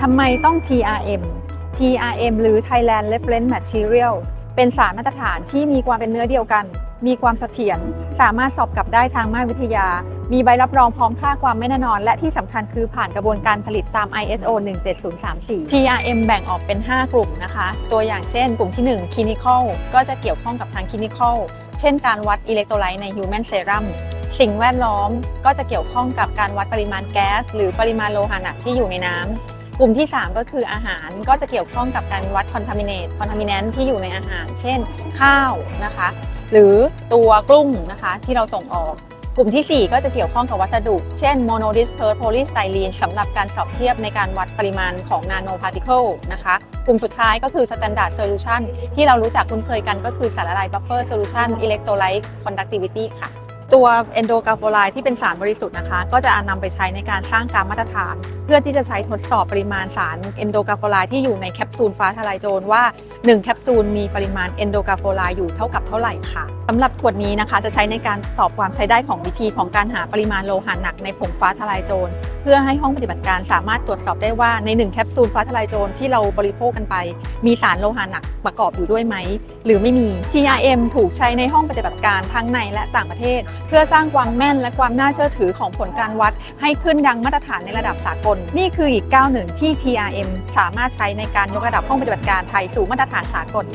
ทำไมต้อง GRM GRM หรือ Thailand Reference Material เป็นสารมาตรฐานที่มีความเป็นเนื้อเดียวกัน มีความเสถียร สามารถสอบกลับได้ทางมาตรวิทยา มีใบรับรองพร้อมค่าความไม่แน่นอน และที่สำคัญคือผ่านกระบวนการผลิตตาม ISO 17034 GRM แบ่งออกเป็น 5 กลุ่มนะคะ ตัวอย่างเช่น กลุ่มที่ 1 Clinical ก็จะเกี่ยวข้องกับทาง Clinical เช่นการวัดอิเล็กโทรไลต์ใน Human Serum สิ่งแวดล้อมก็จะเกี่ยวข้องกับการวัดปริมาณแก๊ส หรือปริมาณโลหะหนักที่อยู่ในน้ำ กลุ่มที่ 3 ก็คืออาหารก็จะเกี่ยวข้องกับการวัด contaminate contaminant ที่อยู่ในอาหาร เช่น ข้าวนะคะ หรือตัวกลุ้งนะคะที่เราส่งออก กลุ่มทีสี่ 4 ก็จะเกี่ยวข้องกับวัสดุ เช่น monodisperse polystyrene สำหรับการสอบเทียบในการวัดปริมาณของ nanoparticle นะคะ กลุ่มสุดท้ายก็คือ standard solution ที่เรารู้จักคุ้นเคยกันก็คือสารละลาย buffer solution electrolyte conductivity ค่ะ ตัว endocalfolide ที่เป็นสารบริสุทธิ์นะคะ ก็จะนำไปใช้ในการสร้างการมาตรฐาน เพื่อที่จะใช้ทดสอบปริมาณสาร endocalfolide ที่อยู่ในแคปซูลฟ้าทลายโจรว่า 1 แคปซูลมีปริมาณ endocalfolide อยู่เท่ากับเท่าไหร่ค่ะสำหรับขวดนี้นะคะ จะใช้ในการสอบความใช้ได้ของวิธีของการหาปริมาณโลหะหนักในผงฟ้าทลายโจร เพื่อให้ห้องปฏิบัติการสามารถตรวจสอบได้ว่าใน 1 แคปซูลฟ้าทลายโจรที่เราบริโภคกันไป มีสารโลหะหนักประกอบอยู่ด้วยไหม หรือไม่มี GRM ถูกใช้ในห้องปฏิบัติการทั้งในและต่างประเทศ เพื่อสร้างความแม่นและความน่าเชื่อถือของผลการวัด ให้ขึ้นดังมาตรฐานในระดับสากล นี่คืออีกก้าวหนึ่งที่ TRM สามารถใช้ในการยกระดับห้องปฏิบัติการไทยสู่มาตรฐานสากล